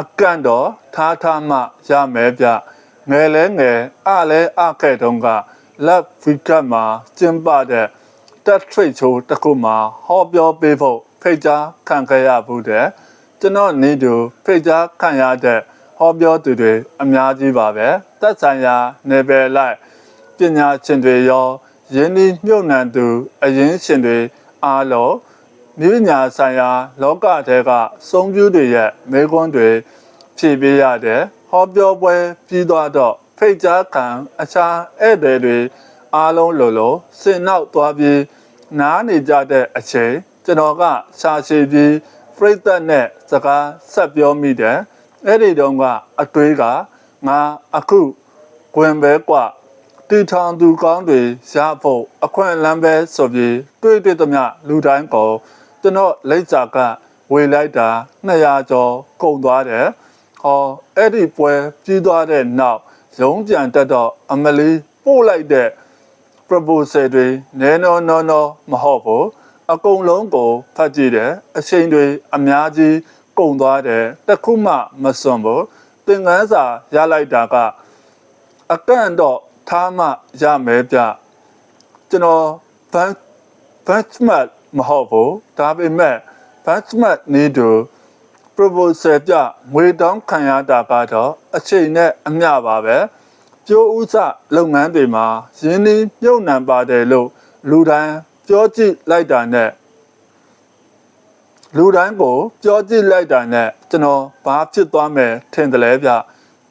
အကန့်တော့ထားထားမှရမယ်ဗျငယ်လဲငယ်အလဲအခဲ့တုန်းကလက်ဖီကတ်မှာကျင်းပတဲ့တက်ထရိတ်ချိုးတစ်ခုမှာဟောပြောပေးဖို့ဖိတ်ကြားခံခဲ့ရဘူးတဲ့ကျွန်တော်နေတူဖိတ်ကြားခံရတဲ့ဟောပြောသူတွေအများကြီးပါပဲသက်ဆိုင်ရာနေပယ်လိုက်ပညာရှင်တွေရောယင်းဒီမြုပ်နှံသူအရင်ရှင်တွေအားလုံး မိပညာဆိုင်ရာလောကထဲကစုံပြူတွေရဲ့မေခွန်းတွေဖြည့်ပေးရတဲ့ဟောပြောပွဲပြီးသွားတော့ဖိတ်ကြားခံအခြားဧည့်သည်တွေအားလုံးလိုလိုစင်နောက်သွားပြီးနားနေကြတဲ့အချိန်ကျွန်တော်ကရှာရှည်ပြီးပြိတ္တနဲ့စကားဆက်ပြောမိတယ်အဲ့ဒီတုန်းကအတွေးကငါအခုတွင်ပဲกว่า တီထောင်သူကောင်းတွေရဖို့အခွင့်အလမ်းပဲဆိုပြီးတွေ့တွေ့သမျှလူတိုင်းကို ကျွန်တော်လိပ်စာကဝေလိုက်တာ200ကျော်ကုန်သွားတယ်။ဟောအဲ့ဒီပွဲပြီးသွားတဲ့နောက်ရုံးပြန်တက်တော့အမလီပို့လိုက်တဲ့ proposal တွေနဲနော်နော်နော်မဟုတ်ဘူးအကုန်လုံးကိုဖတ်ကြည့်တယ်အချိန်တွေအများကြီးကုန်သွားတယ်တစ်ခုမှမစွန်ဘူးသင်ခန်းစာရလိုက်တာကအကန့်တော့ထားမှရမယ်ဗျကျွန်တော် bench benchmark မဟုတ်ဘူးဒါပေမဲ့ benchmark နေတူ proposal ပြငွေတောင်းခံရတာကတော့အချိန်နဲ့အမျှပါပဲကျိုးဥစလုပ်ငန်းတွေမှာရင်းနှီးမြုပ်နှံပါတယ်လို့လူတိုင်းပြောကြည့်လိုက်တာနဲ့လူတိုင်းကိုပြောကြည့်လိုက်တာနဲ့ကျွန်တော်ဘာဖြစ်သွားမယ်ထင်တယ်လဲဗျ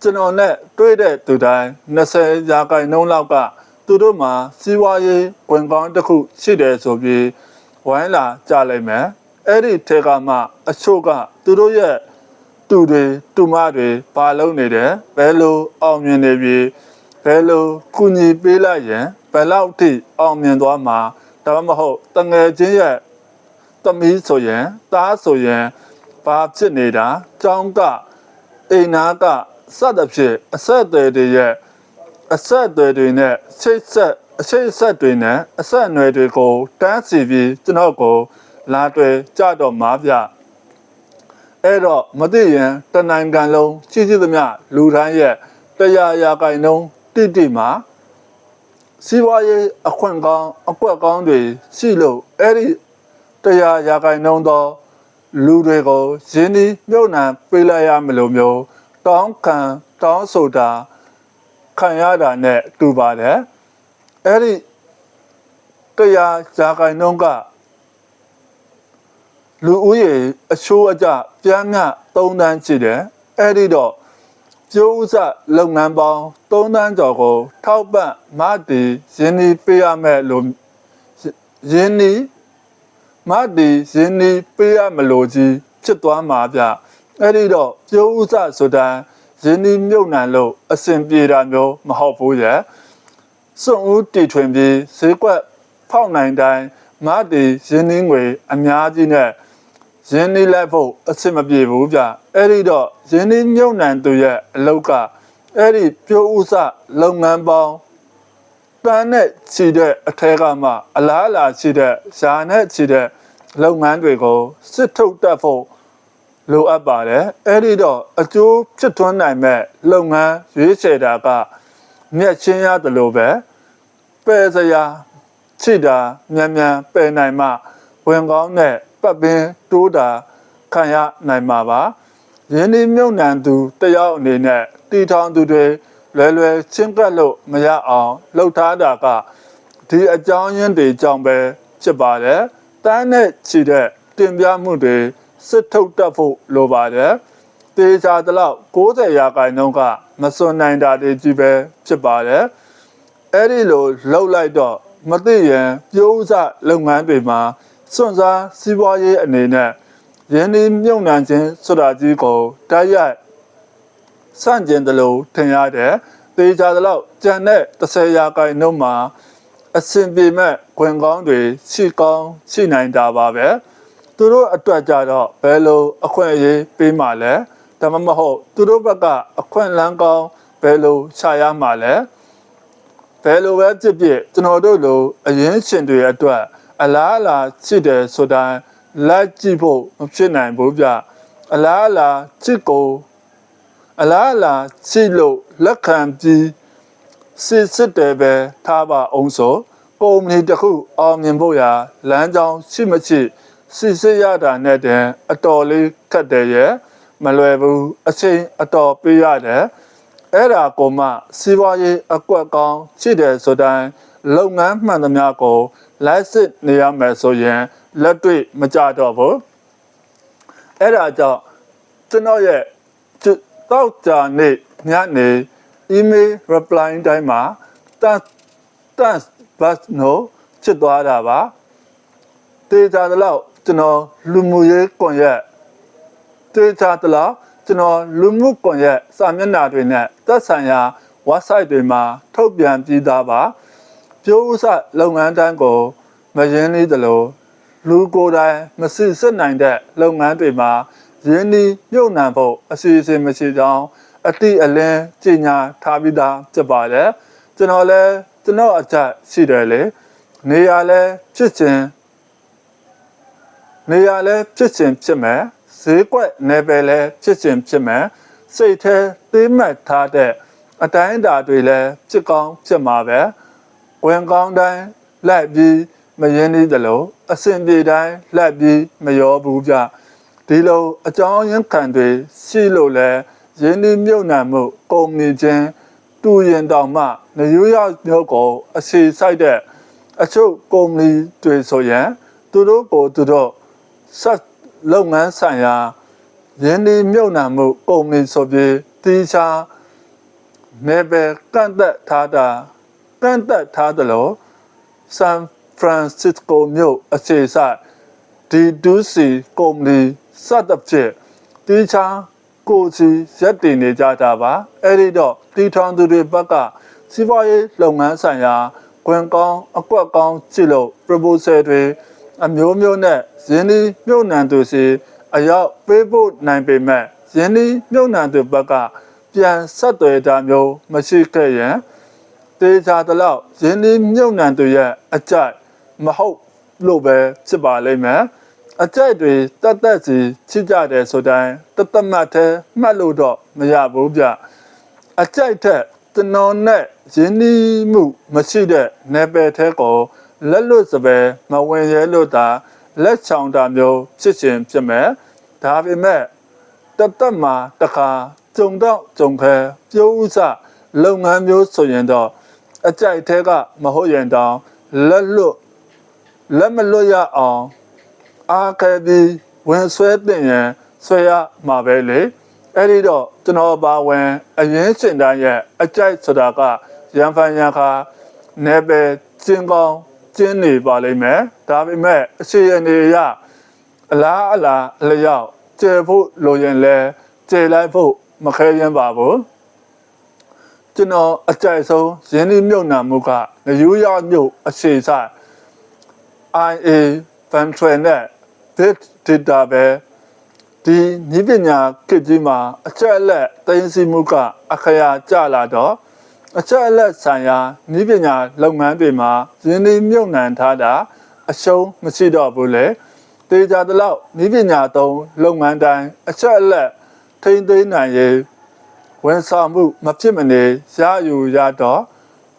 ကျွန်တော်နဲ့တွေ့တဲ့သူတိုင်း20ရာခိုင်နှုန်းလောက်ကသူတို့မှာစီးပွားရေးဝင်ကောင်းတစ်ခုရှိတယ်ဆိုပြီး ဝိုင်းလာကြလိုက်မယ်အဲ့ဒီထဲကမှအချို့ကသူတို့ရဲ့တူတွေတူမတွေပါလုံးနေတယ်ဘယ်လိုအောင်မြင်နေပြီဘယ်လိုကုညီပေးလိုက်ရင်ဘယ်လောက်ထိအောင်မြင်သွားမှာဒါမှမဟုတ်တငယ်ချင်းရဲ့သမီးဆိုရင်သားဆိုရင်ဘာဖြစ်နေတာကြောင်းကအိမ်နာကစသဖြင့်အဆက်အသွယ်တွေရဲ့အဆက်အသွယ်တွေနဲ့ချိတ်ဆက် အချိတ်ဆက်တွေနဲ့အဆက်အနွယ်တွေကိုတန်းစီပြီးကျွန်တော်ကို လာတွေ့ကြတော့မှာဗျအဲ့တော့မသိရင်တနိုင်ငံလုံးကြီးကြီးသမျှလူတိုင်းရဲ့တရားရာခိုင်နှုန်းတိတိမှာစီးပွားရေးအခွင့်ကောင်းအကွက်ကောင်းတွေရှိလို့အဲ့ဒီတရားရာခိုင်နှုန်းသောလူတွေကိုရင်းနှီးမြုပ်နှံပေးလိုက်ရမလို့မျိုး တောင်းခံတောင်းဆိုတာခံရတာနဲ့တူပါတယ် အဲ့ဒီတရားရာခိုင်နှုန်းကလူဦးရေအချိုးအကျပြန်မြ3တန်းရှိတယ်အဲ့ဒီတော့ကျိုးဥစလုပ်ငန်းပေါင်း3တန်းကျော်ကို ထောက်ပံ့မတည်ရင်းနှီးပေးရမယ်လို့ရင်းနှီးမတည်ရင်းနှီးပေးရမလို့ကြီးဖြစ်သွားမှာဗျအဲ့ဒီတော့ကျိုးဥစဆိုတာရင်းနှီးမြုပ်နှံလို့အစဉ်ပြေတာမျိုးမဟုတ်ဘူးရဲ့ စွန့်ဦးတီထွင်ပြီးဈေးကွက်ဖောက်နိုင်တိုင်းမတည်ရင်းနှီးငွေအများကြီးနဲ့ရင်းနှီးလိုက်ဖို့အဆင်မပြေဘူးဗျအဲ့ဒီတော့ရင်းနှီးမြုပ်နှံသူရဲ့အလောက်ကအဲ့ဒီပြိုးဥစလုပ်ငန်းပေါင်းတန်းနဲ့ချီတဲ့အထက်ကမှအလားအလာရှိတဲ့ရှာနဲ့ချီတဲ့လုပ်ငန်းတွေကိုစစ်ထုတ်တတ်ဖို့လိုအပ်ပါတယ်အဲ့ဒီတော့အကျိုးဖြစ်ထွန်းနိုင်မဲ့လုပ်ငန်းရွေးချယ်တာကမျက်ချင်းရတယ်လို့ပဲ ပယ်စရာချိတာမြန်မြန်ပယ်နိုင်မှဝင်ကောင်းတဲ့ပတ်ပင်တိုးတာခံရနိုင်မှာပါရင်းနှီးမြုပ်နှံသူတယောက်အနေနဲ့တီထောင်သူတွေလွယ်လွယ်ချင်းကပ်လို့မရအောင်လှုပ်ထားတာကဒီအကြောင်းရင်းတွေကြောင့်ပဲဖြစ်ပါတယ်တန်းနဲ့ချီတဲ့တင်ပြမှုတွေစစ်ထုတ်တတ်ဖို့လိုပါတယ်တေချာတလောက်60ရာခိုင်နှုန်းကမစွန်နိုင်တာတွေကြီးပဲဖြစ်ပါတယ် အဲ့ဒီလိုလှုပ်လိုက်တော့မသိရင်ပြိုးဥစလုပ်ငန်းတွေမှာစွန့်စားစီးပွားရေးအနေနဲ့ရင်းနှီးမြုပ်နှံခြင်းဆိုတာကြီးကိုတိုက်ရိုက်စန့်ကျင်တယ်လို့ထင်ရတယ်။တေချာတလောက်ကြံတဲ့30ရာခိုင်နှုန်းမှာအဆင်ပြေမဲ့ခွင်ကောင်းတွေရှိကောင်းရှိနိုင်တာပါပဲ။သူတို့အတွက်ကြတော့ဘယ်လိုအခွင့်အရေးပေးမှလဲ။ဒါမှမဟုတ်သူတို့ဘက်ကအခွင့်အလမ်းကောင်းဘယ်လိုရှာရမှလဲ။ ဘယ်လိုပဲဖြစ်ဖြစ်ကျွန်တော်တို့လိုအရင်ရှင်တွေအတွက်အလားအလာရှိတယ်ဆိုတာလိုက်ကြည့်ဖို့မဖြစ်နိုင်ဘူးဗျအလားအလာချစ်ကိုအလားအလာရှိလို့လက်ခံပြီးစစ်စစ်တယ်ပဲထားပါအောင်ဆိုကုမ္ပဏီတစ်ခုအောင်မြင်ဖို့ရာလမ်းကြောင်းရှိမရှိစစ်စစ်ရတာနဲ့တည်းအတော်လေးခက်တယ်ရဲ့မလွယ်ဘူးအချိန်အတော်ပေးရတယ် အဲ့ဒါကိုမှစီးပွားရေးအကွက်ကောင်းရှိတယ်ဆိုတိုင်းလုပ်ငန်းမှန်သမျှကိုလိုက်စစ်နေရမယ်ဆိုရင်လက်တွေ့မကြတော့ဘူးအဲ့ဒါကြောင့်ကျွန်တော်ရဲ့တောက်ကြနေညနေ email reply တိုင်းမှာ thanks thanks but no ချစ်သွားတာပါတေချာတလောက်ကျွန်တော်လူမှုရေးကွန်ရက်တေချာတလောက် ကျွန်တော်လူမှုကွန်ရက်စာမျက်နှာတွေနဲ့သက်ဆိုင်ရာ website တွေမှာထုတ်ပြန်ပြီးသားပါပြိုးဥစလုပ်ငန်းတိုင်းကိုမရင်းနေသလိုလူကိုယ်တိုင်မစစ်စစ်နိုင်တဲ့လုပ်ငန်းတွေမှာရင်းနှီးမြုပ်နှံဖို့အစီအစဉ်မရှိကြောင်းအတိအလင်းကြီးညာထားပြီးသားဖြစ်ပါတယ်ကျွန်တော်လည်းကျွန်တော်အချက်ရှိတယ်လေနေရာလဲဖြစ်ခြင်းနေရာလဲဖြစ်ခြင်းဖြစ်မယ် ဈေးကွက်နယ်ပယ်လဲဖြစ်ခြင်းဖြစ်မယ်စိတ်แท้သေးမှတ်ထားတဲ့အတိုင်းအတာတွေလဲဖြစ်ကောင်းဖြစ်မှာပဲဝင်ကောင်းတိုင်းလိုက်ပြီးမရင်းနေသလိုအစဉ်ပြေတိုင်းလိုက်ပြီးမရောဘူးကြဒီလိုအကြောင်းရင်းခံတွေရှိလို့လဲရင်းနှီးမြုပ်နှံမှုကုမ္ပဏီချင်းတူရင်တောင်မှနယူးယောက်မြို့ကိုအခြေစိုက်တဲ့အချို့ကုမ္ပဏီတွေဆိုရင်သူတို့ကိုသူတို့ဆက် လုပ်ငန်းဆိုင်ရာရင်းနှီးမြုပ်နှံမှုကုမ္ပဏီဆိုပြီးတီးခြားနေပဲကန့်သက်ထားတာကန့်သက်ထားတယ်လို့ဆန်ဖရန်စစ္စကိုမြို့အခြေစိုက် D2C ကုမ္ပဏီစတဲ့ဖြစ်တီးခြားကိုစီရက်တည်နေကြတာပါအဲ့ဒီတော့တီထောင်သူတွေဘက်ကစီးပွားရေးလုပ်ငန်းဆိုင်ရာကွန်ကောင်းအကွက်ကောင်းကြည့်လို့ proposal တွေ အမျိုးမျိုးနဲ့ရင်းနှီးမြုပ်နှံသူစီအရောက်ပေးဖို့နိုင်ပေမဲ့ရင်းနှီးမြုပ်နှံသူဘက်ကပြန်ဆက်သွယ်တာမျိုးမရှိခဲ့ရင်တေချာတလောက်ရင်းနှီးမြုပ်နှံသူရဲ့အကြိုက်မဟုတ်လို့ပဲဖြစ်ပါလိမ့်မယ်အကြိုက်တွေတတ်တတ်စီချစ်ကြတယ်ဆိုတိုင်းတတ်တတ်မှတ်သေးမှတ်လို့တော့မရဘူးဗျအကြိုက်ထက်ကျွန်တော်နဲ့ရင်းနှီးမှုမရှိတဲ့နယ်ပယ်ထဲကို လက်လွတ်စပယ်မဝင်ရဲလို့သာလက်ချောင်တာမျိုးဖြစ်ခြင်းဖြစ်မဲ့ဒါပေမဲ့တသက်မှာတခါကြုံတော့ကြုံခဲပြိုးဥစလုပ်ငန်းမျိုးဆိုရင်တော့အကြိုက်သေးကမဟုတ်ရင်တောင်လက်လွတ်လက်မလွတ်ရအောင်အားခဲပြီးဝင်ဆွဲတင်ရင်ဆွဲရမှာပဲလေအဲ့ဒီတော့ကျွန်တော်ပါဝင်အရင်ရှင်တိုင်းရဲ့အကြိုက်ဆိုတာကရန်ဖန်ရန်ခါနေပဲကျင်းကောင်း ကျင်းနေပါလိမ့်မယ်ဒါပေမဲ့အစီအနေရအလားအလားအလျောက်ကျေဖို့လိုရင်လဲကျေလိုက်ဖို့မခဲရင်ပါဘူးကျွန်တော်အကြိုက်ဆုံးရင်းနှီးမြုပ်နှံမှုကနယူးယောက်မြို့အခြေဆိုင် IA ဖန်ထရနဲ့ big data ပဲဒီနည်းပညာခေတ်ကြီးမှာအချက်အလက်သိသိမှုကအခရာကျလာတော့ အချက်အလက်ဆိုင်ရာနည်းပညာလုပ်ငန်းတွေမှာရင်းနှီးမြုပ်နှံထားတာအရှုံးမရှိတော့ဘူးလေတေချာတလောက်နည်းပညာသုံးလုပ်ငန်းတိုင်းအချက်အလက်ထိန်းသိမ်းနိုင်ရေးဝန်ဆောင်မှုမဖြစ်မနေရယူရတော့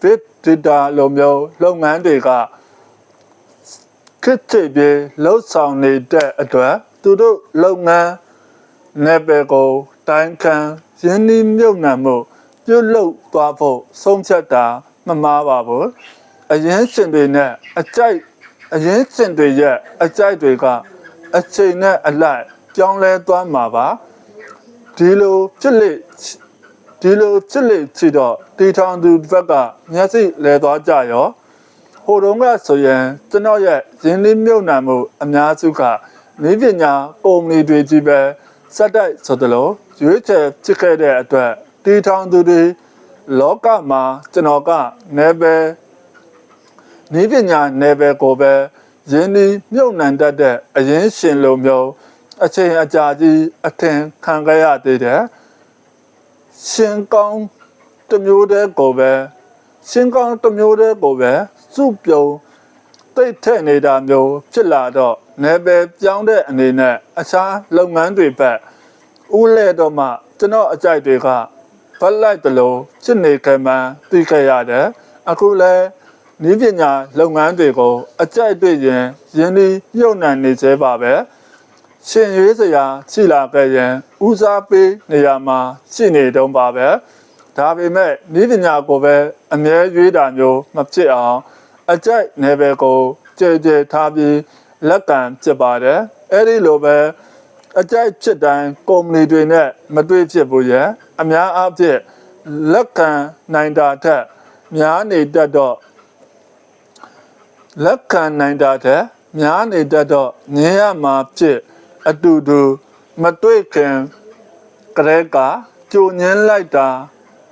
big data လိုမျိုးလုပ်ငန်းတွေကခစ်ချပြေလှုပ်ဆောင်နေတဲ့အတွက်သူတို့လုပ်ငန်းနယ်ပယ်ကိုတိုင်းခံရင်းနှီးမြုပ်နှံမှု ပြုလုပ်သွားဖို့ဆုံးဖြတ်တာမမှားပါဘူးအရင်ရှင်တွေနဲ့အကြိုက်အရင်ရှင်တွေရဲ့အကြိုက်တွေကအချိန်နဲ့အလိုက်ပြောင်းလဲသွားမှာပါဒီလိုဖြစ်လေဒီလိုဖြစ်လေချီတော့တီထောင်သူဘက်ကမျက်စိလဲသွားကြရောဟိုတုန်းကဆိုရင်ကျွန်တော်ရဲ့ရင်းနှီးမြုပ်နှံမှုအများစုကမိပညာကုမ္ပဏီတွေကြီးပဲစက်တိုက်ဆိုသလိုရွေးချယ်ဖြစ်ခဲ့တဲ့အတွက် တီထောင်သူတွေလောကမှာကျွန်တော်ကနေပဲနိပညာနယ်ပယ်ကိုပဲရင်းနှီးမြုပ်နှံတတ်တဲ့အရင်ရှင်လိုမျိုးအချိန်အကြာကြီးအထင်ခံခဲ့ရသေးတယ်ရှင်ကောင်းတစ်မျိုးတည်းကိုပဲရှင်ကောင်းတစ်မျိုးတည်းကိုပဲစုပြုံတိတ်ထက်နေတာမျိုးဖြစ်လာတော့နယ်ပယ်ပြောင်းတဲ့အနေနဲ့အခြားလုပ်ငန်းတွေဘက်ဦးလဲတော့မှကျွန်တော်အကြိုက်တွေက ဘက်လိုက်တလို့စစ်နေခံမှန်းသိခဲ့ရတယ်အခုလဲဤပညာလုပ်ငန်းတွေကိုအကြိုက်တွေ့ရင်ယင်းဒီမြုပ်နှံနေသေးပါပဲရှင်ရွေးစရာရှိလာခဲ့ရင်ဦးစားပေးနေရာမှာရှိနေတုံးပါပဲဒါပေမဲ့ဤပညာကိုပဲအမြဲရွေးတာမျိုးမဖြစ်အောင်အကြိုက်နယ်ပယ်ကိုကြည်ကြည်ထားပြီးလက်ကံဖြစ်ပါတယ်အဲ့ဒီလိုပဲ အကြိုက်ဖြစ်တိုင်းကုမ္ပဏီတွေနဲ့မတွေ့ဖြစ်ဘူးရဲ့အများအားဖြင့်လက်ခံနိုင်တာထက်များနေတတ်တော့လက်ခံနိုင်တာထက်များနေတတ်တော့ငင်းရမှာဖြစ်အတူတူမတွေ့ခင်ကလေးကကြုံညင်းလိုက်တာ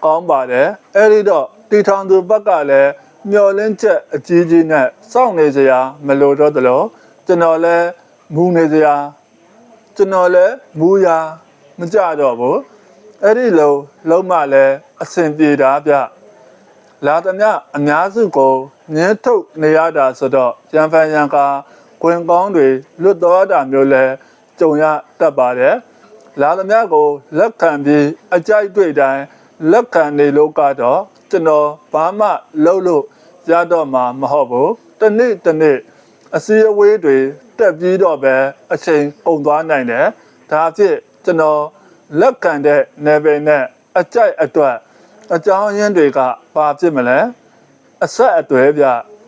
ကောင်းပါတယ်အဲ့ဒီတော့တီထောင်သူဘက်ကလည်းမျောလင်းချက်အကြီးကြီးနဲ့စောင့်နေစရာမလိုတော့သလိုကျွန်တော်လည်းမူနေစရာ ကျွန်တော်လည်းမူရာမကြတော့ဘူးအဲ့ဒီလိုလုံးမလည်းအဆင်ပြေတာဗျလာသမျှအများစုကိုငင်းထုတ်နေရတာဆိုတော့ရန်ဖန်ရန်ကာခွင်ကောင်းတွေလွတ်တော်တာမျိုးလဲကြုံရတတ်ပါတယ်လာသမျှကိုလက်ခံပြီးအကြိုက်တွေ့တိုင်းလက်ခံနေလို့ကတော့ကျွန်တော်ဘာမှလုပ်လို့ရတော့မှာမဟုတ်ဘူးတစ်နေ့တစ်နေ့ အစည်းအဝေးတွေတက်ပြီးတော့ပဲအချိန်ကုန်သွားနိုင်တယ်ဒါဖြစ်ကျွန်တော်လက်ခံတဲ့နယ်ပယ်နဲ့အကြိုက်အတွက်အကြောင်းရင်းတွေကဘာဖြစ်မလဲအဆက်အသွယ်ပြ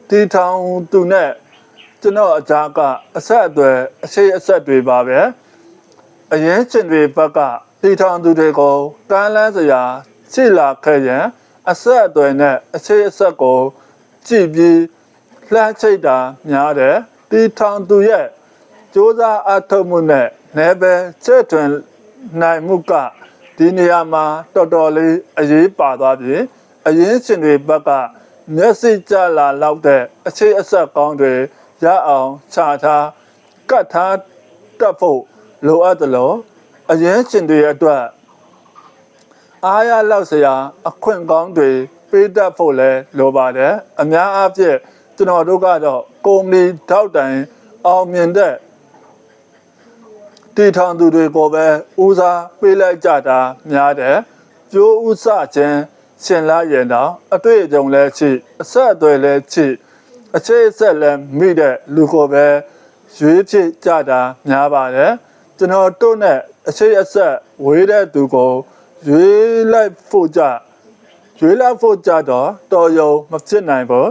တီထောင်သူနဲ့ကျွန်တော်အကြားကအဆက်အသွယ်အရှိအဆက်တွေပါပဲအရင်ချင်းတွေဘက်ကတီထောင်သူတွေကိုတန်းလန်းစရာရှိလာခဲ့ရင်အဆက်အသွယ်နဲ့အရှိအဆက်ကိုကြည့်ပြီး လှမ်းချိတ်တာများတယ်တီထောင်သူရဲ့စ조사အထောက်မှုနဲ့နယ်ပယ်ချဲ့ထွင်နိုင်မှုကဒီနေရာမှာတော်တော်လေးအရေးပါသွားပြီအရင်ရှင်တွေဘက်ကမျက်စိကြလာလောက်တဲ့အခြေအဆက်ကောင်းတွေရအောင်ခြာထားကတ်ထားတတ်ဖို့လိုအပ်တယ်လို့အရင်ရှင်တွေအတွက်အားရလောက်စရာ အခွင့်ကောင်းတွေပေးတတ်ဖို့လဲလိုပါတယ်အများအားဖြင့် ကျွန်တော်တို့ကတော့ကုမ္ပဏီထောက်တိုင်အောင်မြင်တဲ့တည်ထောင်သူတွေကိုပဲဦးစားပေးလိုက်ကြတာများတယ်ကျိုးဥစခြင်းရှင်လာရင်တော့အတွေ့အကြုံလည်းရှိအဆက်အသွယ်လည်းရှိအခြေအဆက်လည်းမိတဲ့လူကိုပဲရွေးဖြစ်ကြတာများပါတယ်ကျွန်တော်တို့နဲ့အခြေအဆက်ဝေးတဲ့သူကိုရွေးလိုက်ဖို့ကြရွေးလိုက်ဖို့ကြတော့တော်ရုံမဖြစ်နိုင်ဘူး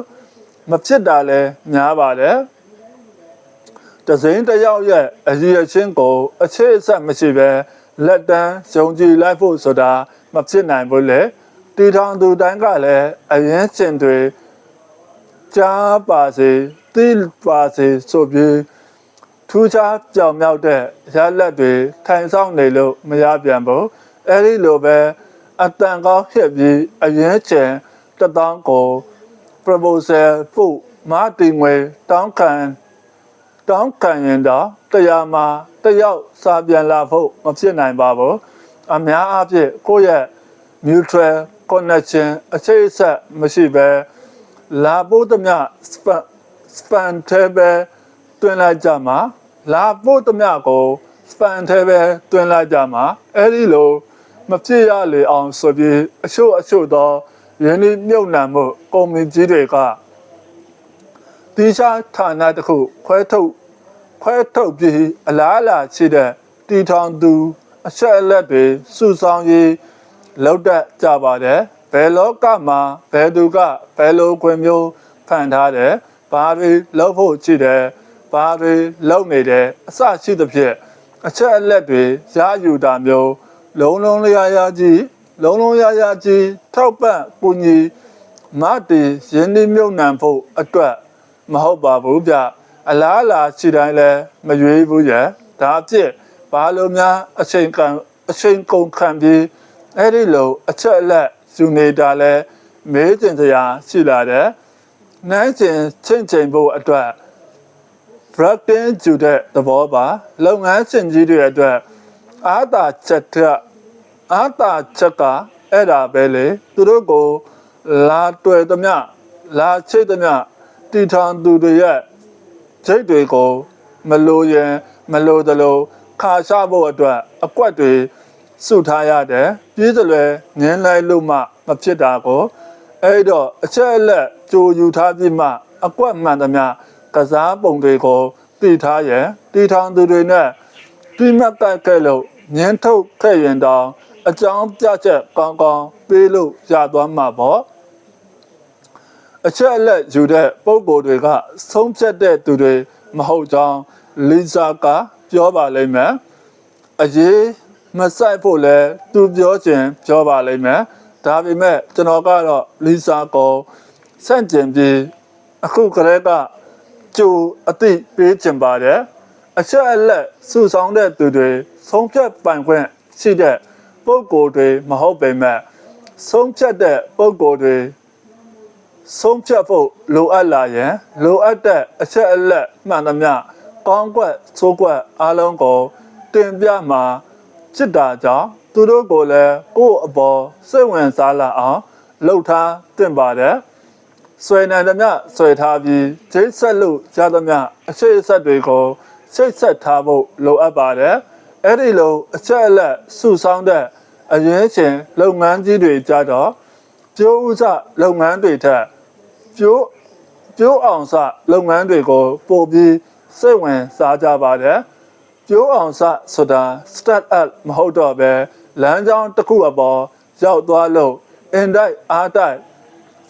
မဖြစ်တာလည်းများပါတယ်တစိမ့်တစ်ယောက်ရဲ့အရည်အချင်းကို အခြေအဆက်မရှိပဲလက်တန်းယုံကြည်လိုက်ဖို့ဆိုတာမဖြစ်နိုင်ဘူးလေတီထောင်သူတိုင်းကလည်းအရင်ကျင်တွေကြားပါစေသိပါစေဆိုပြီးထူးခြားကြောင်မြောက်တဲ့ရလက်တွေထိုင်ဆောင်နေလို့မရပြန်ဘူးအဲ့ဒီလိုပဲအတန်ကောင်းဖြစ်ပြီးအရင်ကျင်တထောင်ကို proposal ဖို့မာတင်ငွေတောင်းခံတောင်းခံရင်တော့တရားမှာတယောက်စာပြန်လာဖို့မဖြစ်နိုင်ပါဘူးအများအားဖြင့်ကိုယ့်ရဲ့ mutual connection အခြေအဆက်မရှိဘဲလာဖို့တမျှ span span ထဲပဲတွင်လိုက်ကြမှာလာဖို့တမျှကို span ထဲပဲတွင်လိုက်ကြမှာအဲ့ဒီလိုမဖြစ်ရလေအောင်ဆိုပြီးအချို့အချို့သော ယင်းဒီမြုပ်နှံမှုကုမ္ပဏီကြီးတွေကတိကျဌာနတစ်ခုခွဲထုတ်ခွဲထုတ်ပြီးအလားအလာရှိတဲ့တီထောင်သူအဆက်အလက်တွေစုဆောင်ရေးလောက်တတ်ကြပါတယ်ဘယ်လောကမှာဘယ်သူကဘယ်လိုခွင့်မျိုးဖန်ထားတယ်ဘာတွေလောက်ဖို့ရှိတယ်ဘာတွေလောက်နေတယ်အစရှိသဖြင့်အချက်အလက်တွေရယူတာမျိုးလုံးလုံးလျားရကြီး လုံးလုံးရရကြီးထောက်ပံ့ပူညီမတီရင်းနှီးမြုပ်နှံဖို့အတွက်မဟုတ်ပါဘူးဗျအလားအလာခြေတိုင်းလဲမရွေးဘူးရဒါဖြစ်ဘာလို့များအချိန်ကန်အချိန်ကုန်ခံပြီးအဲ့ဒီလိုအချက်အလက်ယူနေတာလဲမေးကျင်စရာရှိလာတယ်နိုင်ကျင်ချင်းချင်းဖို့အတွက် Brackin ကျူတဲ့သဘောပါလုပ်ငန်းရှင်ကြီးတွေအတွက်အာသာချက်တဲ့ အာသာချက်ကအဲ့ဒါပဲလေသူတို့ကိုလာတွေ့သမျှလာချိတ်သမျှတီထောင်သူတွေရဲ့စိတ်တွေကိုမလိုရင်မလိုသလိုခါရှာဖို့အတွက်အကွက်တွေစုထားရတယ်ပြည်စလွယ်ငင်းလိုက်လို့မှမဖြစ်တာကိုအဲ့တော့အချက်အလက်ကြိုယူထားပြီးမှ အကွက်မှန်သမျှကစားပုံတွေကိုတည်ထားရန်တည်ထောင်သူတွေနဲ့တိမတ်တက်ခဲ့လို့ငင်းထုတ်ခဲ့ရင်တောင် အကြောင်းပြချက်ကောင်းကောင်းပေးလို့ရသွားမှာပေါ့အချက်အလက်ယူတဲ့ပုံကိုယ်တွေကဆုံးဖြတ်တဲ့သူတွေမဟုတ်ကြောင်းလီဇာကပြောပါလိမ့်မယ်အရေးမဆိုင်ဖို့လဲသူပြောခြင်းပြောပါလိမ့်မယ်ဒါပေမဲ့ကျွန်တော်ကတော့လီဇာကိုစန့်ကျင်ပြီးအခုကလေးကကြိုအသိပေးခြင်းပါတယ်အချက်အလက်စုဆောင်တဲ့သူတွေဆုံးဖြတ်ပိုင်ခွင့်ရှိတဲ့ ပုံကိုယ်တွေမဟုတ်ပေမဲ့ဆုံးဖြတ်တဲ့ပုံကိုယ်တွေဆုံးဖြတ်ဖို့လိုအပ်လာရင်လိုအပ်တဲ့အချက်အလက်မှန်သမျှကောင်းကွက်သိုးကွက်အားလုံးကိုတင်ပြမှာจิตတာကြောင့်သူတို့ကိုလည်းကိုယ့်အပေါ်စိတ်ဝင်စားလာအောင်လှုပ်ထားတင်ပါတယ်ဆွေနိုင်သမျှဆွေထားပြီးချိတ်ဆက်လို့ရသမျှအရှိတ်ဆက်တွေကိုချိတ်ဆက်ထားဖို့လိုအပ်ပါတယ် အဲ့ဒီလိုအချက်အလက်စုဆောင်းတဲ့အရင်ချင်းလုပ်ငန်းကြီးတွေကြတော့ကျိုးဥစလုပ်ငန်းတွေထက်ကျိုးကျိုးအောင်စလုပ်ငန်းတွေကိုပို့ပြီးစိတ်ဝင်စားကြပါတယ်ကျိုးအောင်စဆိုတာ start up မဟုတ်တော့ပဲလမ်းကြောင်းတစ်ခုအပေါ်ရောက်သွားလို့အင်တိုက်အားတိုက်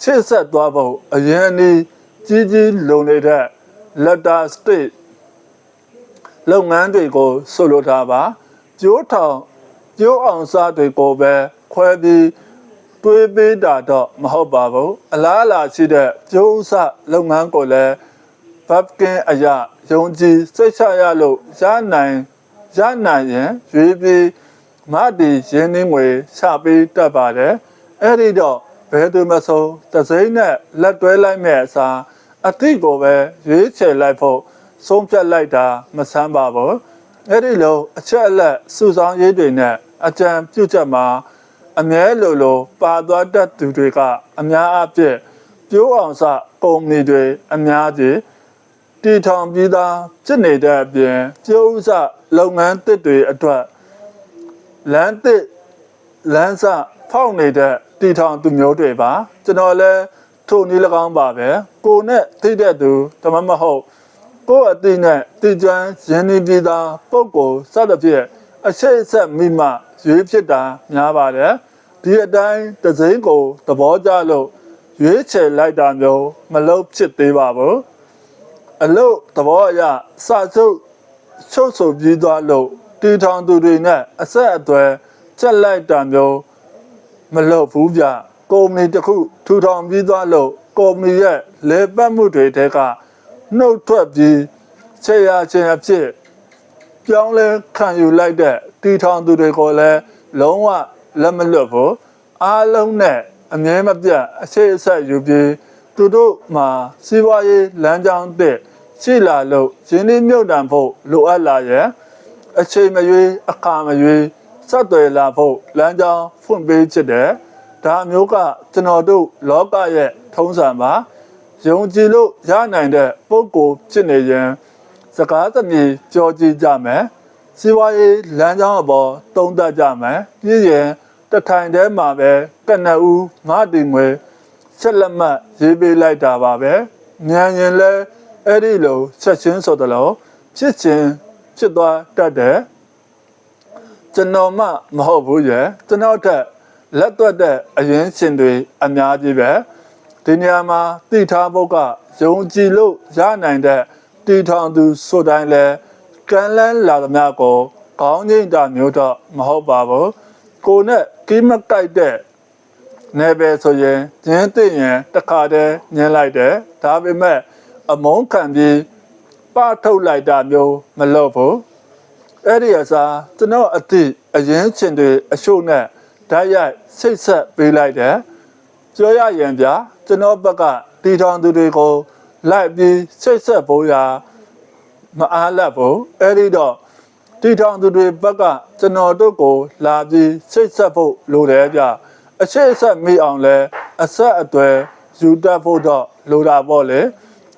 ချစ်ဆက်သွားဖို့အရင်အနည်းကြီးကြီးလုံနေတဲ့ letter state လုပ်ငန်းတွေကိုဆိုလိုတာပါကျိုးထောင်ကျိုးအောင်စားတွေကိုပဲခွဲပြီးတွေးပေးတာတော့မဟုတ်ပါဘူးအလားအလာရှိတဲ့ကျိုးစလုပ်ငန်းကိုလည်းဘပ်ကင်အရာယုံကြည်စိတ်ချရလို့ရနိုင်ရနိုင်ရင်ရွေးပြီးမတီရင်းနှင်းငွေချပေးတတ်ပါတယ်အဲ့ဒီတော့ဘယ်သူမဆိုတစိမ့်နဲ့လက်တွဲလိုက်မဲ့အစားအတိကိုပဲရွေးချယ်လိုက်ဖို့ ဆုံးဖြတ်လိုက်တာမဆန်းပါဘူးအဲ့ဒီလိုအချက်အလက်စုဆောင်ရေးတွေနဲ့အကြံပြုချက်မှာအမြဲလိုလိုပါသွားတတ်သူတွေကအများအပြည့်ပြိုးအောင်စကုမ္ပဏီတွေအများကြီးတည်ထောင်ပြီးသားဖြစ်နေတဲ့အပြင်ပြိုးဥစလုပ်ငန်းတစ်တွေအတွက်လမ်းတစ်လမ်းစဖောက်နေတဲ့တည်ထောင်သူမျိုးတွေပါကျွန်တော်လည်းထိုနည်း၎င်းပါပဲကိုနဲ့သိတဲ့သူတမမဟုတ် ကိုယ့်အသိနဲ့တည်ကျွမ်းရင်းနှီးပြီးသားပုံကိုစသဖြင့်အရှိတ်ဆက်မိမှရွေးဖြစ်တာများပါတယ်ဒီအတိုင်းတစိမ့်ကိုသဘောကျလို့ရွေးချယ်လိုက်တာမျိုးမလုပ်ဖြစ်သေးပါဘူးအလို့သဘောအရစဆုပ်ချုပ်ဆိုပြီးသွားလို့တီထောင်သူတွေနဲ့အဆက်အသွယ်ချက်လိုက်တာမျိုးမလုပ်ဘူးဗျကုမ္ပဏီတစ်ခုထူထောင်ပြီးသွားလို့ကုမ္ပဏီရဲ့လေပတ်မှုတွေတဲက နှုတ်ထွက်ပြီးခြေရခြင်းအဖြစ်ပြောင်းလဲခံယူလိုက်တဲ့တီထောင်သူတွေကိုလည်းလုံးဝလက်မလွတ်ဘူးအားလုံးနဲ့အမြဲမပြတ်အရှိတ်အဆက်ယူပြီးသူတို့မှာစီးပွားရေးလမ်းကြောင်းတဲ့ရှိလာလို့ရင်းနှီးမြုပ်တံဖို့လိုအပ်လာရဲ့အချိန်မရွေးအခါမရွေးဆက်သွယ်လာဖို့လမ်းကြောင်းဖွင့်ပေးချက်တယ်ဒါမျိုးကကျွန်တော်တို့လောကရဲ့ထုံးစံပါ ယုံကြည်လို့ရနိုင်တဲ့ပုံကိုဖြစ်နေရင်စကားသမီးပြောကြည့်ကြမယ်စီးပွားရေးလမ်းကြောင်းအပေါ်တုံးတက်ကြမယ်ပြည်ရင်တထိုင်တည်းမှာပဲကနဦးငါတင်ငွေဆက်လက်မှတ်ရေးပေးလိုက်တာပါပဲညံရင်လဲအဲ့ဒီလိုချက်ချင်းဆိုတော့ဖြစ်ချင်းဖြစ်သွားတတ်တယ်ကျွန်တော်မှမဟုတ်ဘူးရယ်ကျွန်တော်တက်လက်တွက်တဲ့အရင်ရှင်တွေအများကြီးပဲ ဒီနေရာမှာတည်ထားဖို့ကယုံကြည်လို့ရနိုင်တဲ့တည်ထောင်သူဆိုတိုင်းလဲကမ်းလန်းလာသမျှကိုကောင်းကျိန်တာမျိုးတော့မဟုတ်ပါဘူးကိုနဲ့ကိမကိုက်တဲ့နေပဲဆိုရင်ကျင်းသိရင်တခါတည်းညင်းလိုက်တယ်ဒါပေမဲ့အမုန်းခံပြီးပထုတ်လိုက်တာမျိုးမလုပ်ဘူးအဲ့ဒီအစားကျွန်တော်အတိအရင်ချင်းတွေအရှုပ်နဲ့ဓာတ်ရိုက်စိတ်ဆက်ပေးလိုက်တယ် ပြောရရင်ဗျာကျွန်တော်ဘက်ကတီထောင်သူတွေကိုလိုက်ပြီးစိတ်ဆက်ဖို့ရာမအားလက်ဘူးအဲ့ဒီတော့တီထောင်သူတွေဘက်ကကျွန်တော်တို့ကိုလာပြီးစိတ်ဆက်ဖို့လိုတယ်ဗျအရှိတ်ဆက်မိအောင်လဲအဆက်အသွယ်ယူတတ်ဖို့တော့လိုတာပေါ့လေ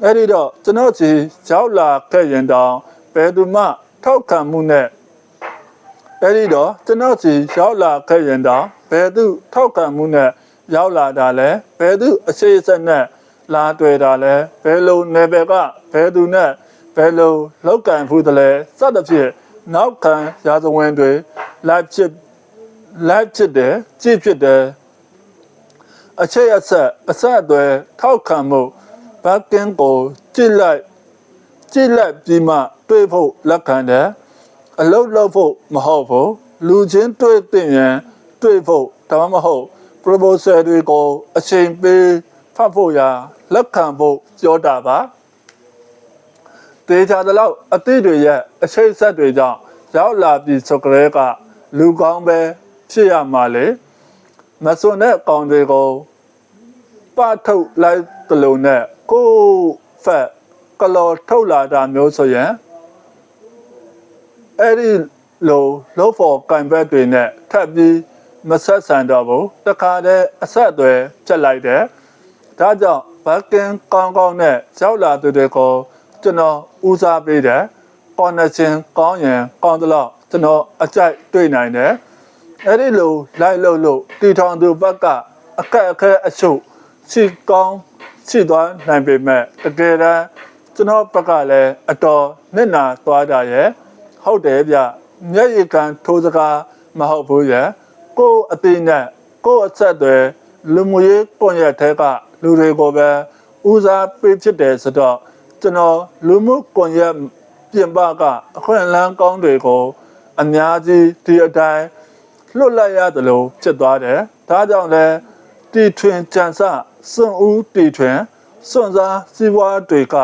အဲ့ဒီတော့ကျွန်တော်ကြီးရောက်လာခဲ့ရင်တောင်ဘယ်သူမှထောက်ခံမှုနဲ့အဲ့ဒီတော့ကျွန်တော်စီရောက်လာခဲ့ရင်တော့ဘယ်သူထောက်ခံမှုနဲ့ ရောက်လာတာလဲဘယ်သူအရှိအဆက်နဲ့လာတွေ့တာလဲဘယ်လိုနယ်ပယ်ကဘယ်သူနဲ့ဘယ်လိုလောက်ကန်ဖူးတယ်လဲစသဖြင့်နောက်ခံရာဇဝင်တွေလိုက်ဖြစ်လိုက်ဖြစ်တယ်ကြည့်ဖြစ်တယ်အချိတ်အဆက်အဆက်အသွယ်ထောက်ခံမှုဘက်ကင်းကိုကြည့်လိုက်ကြည့်လိုက်ပြီးမှတွေးဖို့လက်ခံတယ်အလုတ်လောက်ဖို့မဟုတ်ဘူးလူချင်းတွေးတင်ရင်တွေးဖို့ဒါမှမဟုတ် proposal တွေကိုအချိန်ပေးဖတ်ဖို့ရာလက်ခံဖို့ပြောတာပါတေချာတလောက်အသည့်တွေရဲ့အချိတ်ဆက်တွေကြောင့်ရောက်လာပြီးဆိုကြဲကလူကောင်းပဲဖြစ်ရမှာလေမစွန်တဲ့ကောင်တွေကိုပထုတ်လိုက်တလုံးနဲ့ကိုယ်ဖက်ကလော်ထုတ်လာတာမျိုးဆိုရင်အဲ့ဒီလိုလို့ဖို့ကံဘက်တွေနဲ့ထပ်ပြီး မဆက်ဆံတော့ဘူးတခါတည်းအဆက်အသွယ်ချက်လိုက်တယ်ဒါကြောင့်ဘက်ကင်ကောင်းကောင်းနဲ့ရောက်လာသူတွေကိုကျွန်တော်ဦးစားပေးတယ် connection ကောင်းရင်ကောင်းသလောက်ကျွန်တော်အကြိုက်တွေ့နိုင်တယ်အဲ့ဒီလိုလိုက်လို့လို့တီထောင်သူဘက်ကအကက်အခဲအချုပ်ရှိကောင်းရှိသွားနိုင်ပေမဲ့တကယ်တမ်းကျွန်တော်ဘက်ကလည်းအတော်နစ်နာသွားတာရဲ့ဟုတ်တယ်ဗျမျက်ရည်ကန်ထိုးစကားမဟုတ်ဘူးရဲ့ ကိုယ်အသိနဲ့ကိုယ်အဆက်တွေလူမှုရေးကွန်ရက်ထဲကလူတွေကိုပဲဦးစားပေးဖြစ်တယ်ဆိုတော့ကျွန်တော်လူမှုကွန်ရက်ပြင်ပကအခွင့်အလမ်းကောင်းတွေကို အများကြီးဒီအတိုင်းလွတ်လိုက်ရတယ်လို့ဖြစ်သွားတယ်ဒါကြောင့်လဲတီထွင်ကြံစစွန့်ဦးတီထွင်စွန့်စားစီးပွားတွေက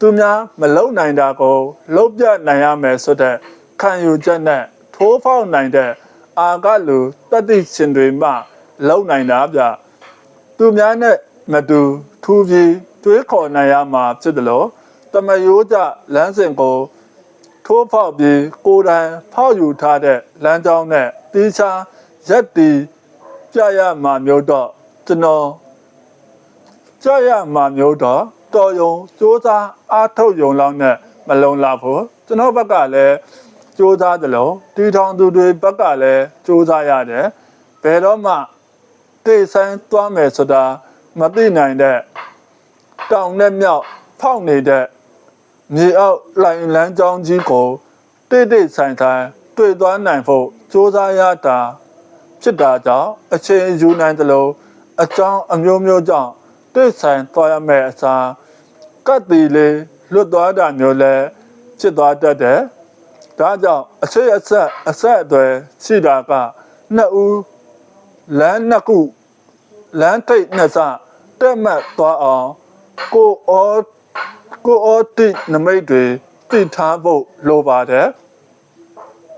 သူများမလုံနိုင်တာကိုလုံပြနိုင်ရမယ်ဆိုတဲ့ခံယူချက်နဲ့ထိုးဖောက်နိုင်တဲ့ အာကလူတတိရှင်တွေမှလုံနိုင်တာဗျသူများနဲ့မတူထူးပြီးတွေးခေါ်နိုင်ရမှာဖြစ်တယ်လို့တမယိုးကြလမ်းစဉ်ကိုထိုးဖောက်ပြီးကိုယ်တိုင်ဖောက်ယူထားတဲ့လမ်းကြောင်းနဲ့တီးခြားရက်တီပြရမှာမျိုးတော့ကျွန်တော်ကြရမှာမျိုးတော့တော်ယုံစူးစမ်းအားထုတ်ယုံလောက်နဲ့မလုံလောက်ဘူးကျွန်တော်ဘက်ကလည်း စူးစမ်းတယ်လို့တီထောင်သူတွေဘက်ကလည်းစူးစမ်းရတယ်ဘယ်တော့မှတိတ်ဆိုင်သွားမယ်ဆိုတာမသိနိုင်တဲ့တောင်နဲ့မြောက်ဖောက်နေတဲ့မြေအောက်လိုင်လန်းကြောင်းကြီးကိုတိတ်တိတ်ဆိုင်ဆိုင်တွေ့သွားနိုင်ဖို့စူးစမ်းရတာဖြစ်တာကြောင့်အချိန်ယူနိုင်တယ်လို့အကြောင်းအမျိုးမျိုးကြောင့်တိတ်ဆိုင်သွားရမယ့်အစားကတ်တီလေးလွတ်သွားတာမျိုးလဲဖြစ်သွားတတ်တယ်။ ဒါကြောင့်အချိတ်အဆက်အဆက်အသွယ်ရှိတာကနှစ်ဦးလမ်းနှစ်ခုလမ်းထိပ်နှစ်စတက်မှတ်သွားအောင်ကိုအောကိုအောတိနမိတ်တွေတည်ထားဖို့လိုပါတယ်။